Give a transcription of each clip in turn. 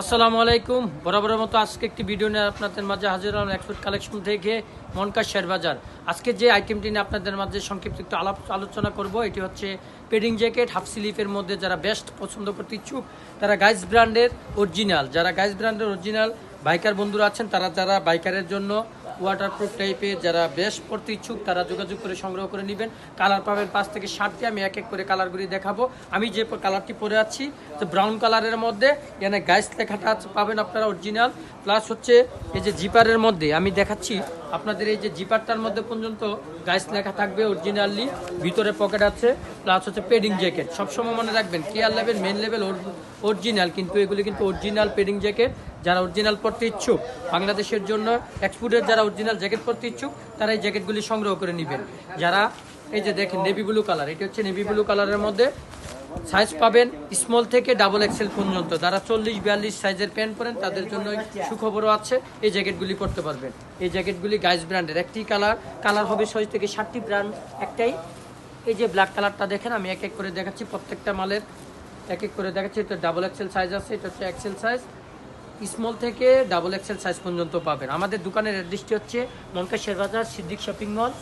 আসসালামু আলাইকুম। বরাবরের মতো আজকে একটি ভিডিও নিয়ে আপনাদের মাঝে হাজির হলাম এক্সপোর্ট কালেকশন থেকে মনকা শেয়ার বাজার। আজকে যে আইটেমটি নিয়ে আপনাদের মাঝে সংক্ষিপ্ত একটু আলাপ আলোচনা করব, এটি হচ্ছে পেডিং জ্যাকেট হাফ স্লিপের মধ্যে যারা বেস্ট পছন্দ করতে ইচ্ছুক, তারা গাইস ব্র্যান্ডের অরিজিনাল যারা গাইস ব্র্যান্ডের অরিজিনাল বাইকার বন্ধুরা আছেন, তারা যারা বাইকারের জন্য ওয়াটারপ্রুফ টাইপের যারা বেশ পড়তে ইচ্ছুক তারা যোগাযোগ করে সংগ্রহ করে নেবেন। কালার পাবেন পাঁচ থেকে সাতটি, আমি এক এক করে কালারগুলি দেখাবো। আমি যে কালারটি পরে আছি, তো ব্রাউন কালারের মধ্যে, এখানে গাইস লেখাটা পাবেন আপনারা অরিজিনাল প্লাস হচ্ছে এই যে জিপারের মধ্যে, আমি দেখাচ্ছি আপনাদের এই যে জিপারটার মধ্যে পর্যন্ত গাইস লেখা থাকবে অরিজিনালি ভিতরে পকেট আছে প্লাস হচ্ছে পেডিং জ্যাকেট সবসময় মনে রাখবেন care level main level original কিন্তু এগুলি কিন্তু অরিজিনাল পেডিং জ্যাকেট যারা অরিজিনাল পড়তে ইচ্ছুক, বাংলাদেশের জন্য এক্সপোর্টের যারা অরিজিনাল জ্যাকেট পড়তে ইচ্ছুক, তারা এই জ্যাকেটগুলি সংগ্রহ করে নেবেন। যারা এই যে দেখেন নেভি ব্লু কালার এটি হচ্ছে নেভি ব্লু কালারের মধ্যে সাইজ পাবেন স্মল থেকে ডাবল এক্সেল পর্যন্ত। যারা চল্লিশ, বিয়াল্লিশ সাইজের প্যান্ট পরেন, তাদের জন্য সুখবরও আছে। এই জ্যাকেটগুলি পরতে পারবেন। এই জ্যাকেটগুলি গাইস ব্র্যান্ডের। একটি কালার কালার হবে ছয় থেকে সাতটি ব্র্যান্ড। একটাই, এই যে ব্ল্যাক কালারটা দেখেন, আমি এক এক করে দেখাচ্ছি প্রত্যেকটা মালের। এক এক করে দেখাচ্ছি, এটা ডাবল এক্সেল সাইজ আছে, এটা হচ্ছে এক্সেল সাইজ স্মল থেকে ডাবল এক্সেল সাইজ পর্যন্ত পাবেন। আমাদের দোকানের অ্যাড্রেসটি হচ্ছে মনকা Sherbazar Siddique shopping mall.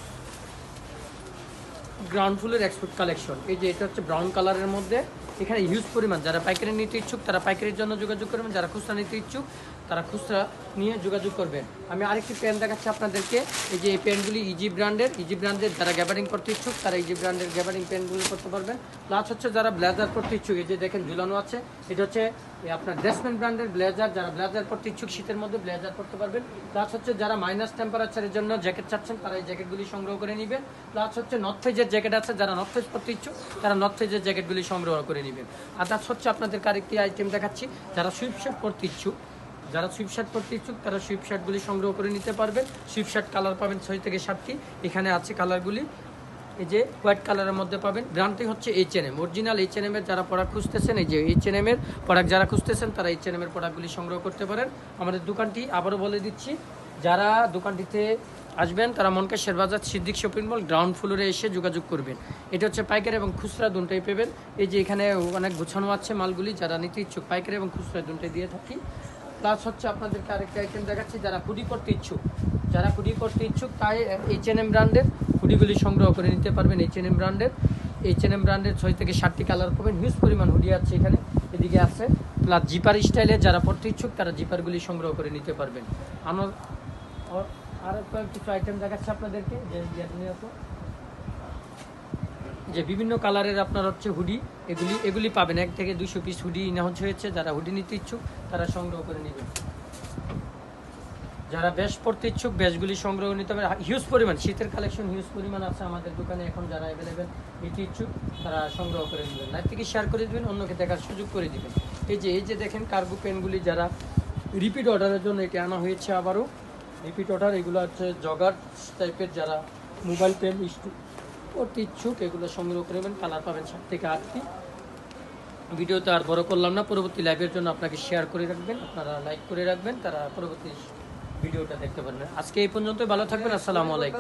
Ground ফুলের এক্সপোর্ট কালেকশন এই যে এটা হচ্ছে ব্রাউন কালারের মধ্যে। এখানে হিউজ পরিমাণ, যারা পাইকারি নিতে ইচ্ছুক, তারা পাইকারির জন্য যোগাযোগ করবেন, যারা খুচরা নিতে ইচ্ছুক। তারা খুচরা নিয়ে যোগাযোগ করবেন। আমি আরেকটি প্যান্ট দেখাচ্ছি আপনাদেরকে। এই যে এই প্যান্টগুলি ইজি ব্র্যান্ডের ইজি ব্র্যান্ডের যারা গ্যাবারিং করতে ইচ্ছুক, তারা ইজি ব্র্যান্ডের গ্যাবারিং প্যান্টগুলি করতে পারবেন। প্লাস হচ্ছে যারা ব্লেজার করতে ইচ্ছুক, এই যে দেখেন ঝুলানো আছে, এটা হচ্ছে আপনার ড্রেসম্যান ব্র্যান্ডের ব্লেজার যারা ব্লেজার করতে ইচ্ছুক, শীতের মধ্যে ব্লেজার করতে পারবেন। প্লাস হচ্ছে যারা মাইনাস টেম্পারেচারের জন্য জ্যাকেট চাচ্ছেন, তারা এই জ্যাকেটগুলি সংগ্রহ করে নেবেন। প্লাস হচ্ছে নর্থ ফেজের জ্যাকেট আছে, যারা নর্থ ফেজ করতে ইচ্ছুক, তারা নর্থ ফেজের জ্যাকেটগুলি সংগ্রহ করে নেবেন। আদার্স হচ্ছে আপনাদের আরেকটি আইটেম দেখাচ্ছি, যারা সুইপ শার্ট পরতে ইচ্ছুক যারা সুইপ শার্ট পরতে ইচ্ছুক, তারা সুইপ শার্টগুলি সংগ্রহ করে নিতে পারবেন। সুইপ শার্ট কালার পাবেন ছয় থেকে সাতটি। এখানে আছে কালারগুলি। এই যে হোয়াইট কালারের মধ্যে পাবেন। ব্র্যান্ডটি হচ্ছে H N M original H N M এর যারা প্রোডাক্ট খুঁজতেছেন, এই যে এইচ এন এম এর প্রোডাক্ট যারা খুঁজতেছেন, তারা এইচ এন এম এর প্রোডাক্টগুলি সংগ্রহ করতে পারেন। আমাদের দোকানটি আবারও বলে দিচ্ছি, যারা দোকানটিতে আসবেন, তারা মনকে Sherbazar Siddique shopping mall, ground ফ্লোরে এসে যোগাযোগ করবেন। এটা হচ্ছে পাইকারি এবং খুচরা দুটাই পেবেন। এই যে এখানে অনেক গোছানো আছে মালগুলি, যারা নিতে ইচ্ছুক, পাইকারি এবং খুচরা দুটাই দিয়ে থাকি। প্লাস হচ্ছে আপনাদেরকে আরেকটা আইটেম দেখাচ্ছি, যারা হুডি করতে ইচ্ছুক। যারা হুডি করতে ইচ্ছুক, তাই এইচ এন এম ব্র্যান্ডের হুডিগুলি সংগ্রহ করে নিতে পারবেন এইচ এন এম ব্র্যান্ডের এইচ এন এম ব্র্যান্ডের ছয় থেকে সাতটি কালার পাবেন। হিউজ পরিমাণ হুডি আছে এখানে, এদিকে আছে। প্লাস জিপার স্টাইলে যারা পড়তে ইচ্ছুক, তারা জিপারগুলি সংগ্রহ করে নিতে পারবেন। আমার আরও আর একটা কিছু আইটেম দেখাচ্ছি আপনাদেরকে যে বিভিন্ন কালারের আপনার হচ্ছে হুডি, এগুলি এগুলি পাবেন। এক থেকে দুশো পিস হুডি ইনাউন্স হয়েছে। যারা হুডি নিতে ইচ্ছুক, তারা সংগ্রহ করে নেবেন। যারা বেশ পড়তে ইচ্ছুক বেশগুলি সংগ্রহ নিতে হবে। হিউজ পরিমাণ, শীতের কালেকশন হিউজ পরিমাণ আছে আমাদের দোকানে। এখন যারা অ্যাভেলেবেল নিতে ইচ্ছুক, তারা সংগ্রহ করে নেবেন। লাইভ থেকে শেয়ার করে দেবেন, অন্যকে দেখার সুযোগ করে দিবেন। এই যে এই যে দেখেন কার্গো পেনগুলি যারা রিপিট অর্ডারের জন্য এটি আনা হয়েছে আবারও। রিপিট অর্ডার এগুলো হচ্ছে জগার টাইপের যারা মোবাইল পেন করতে ইচ্ছুক, এগুলো সংগ্রহ করে নেবেন, কালার পাবেন সব থেকে আটটি। ভিডিওতে আর বড় করলাম না, পরবর্তী লাইভের জন্য আপনাকে শেয়ার করে রাখবেন, আপনারা লাইক করে রাখবেন, তারা পরবর্তী ভিডিওটা দেখতে পারবেন। আজকে এই পর্যন্ত ভালো থাকবেন, আসসালামু আলাইকুম।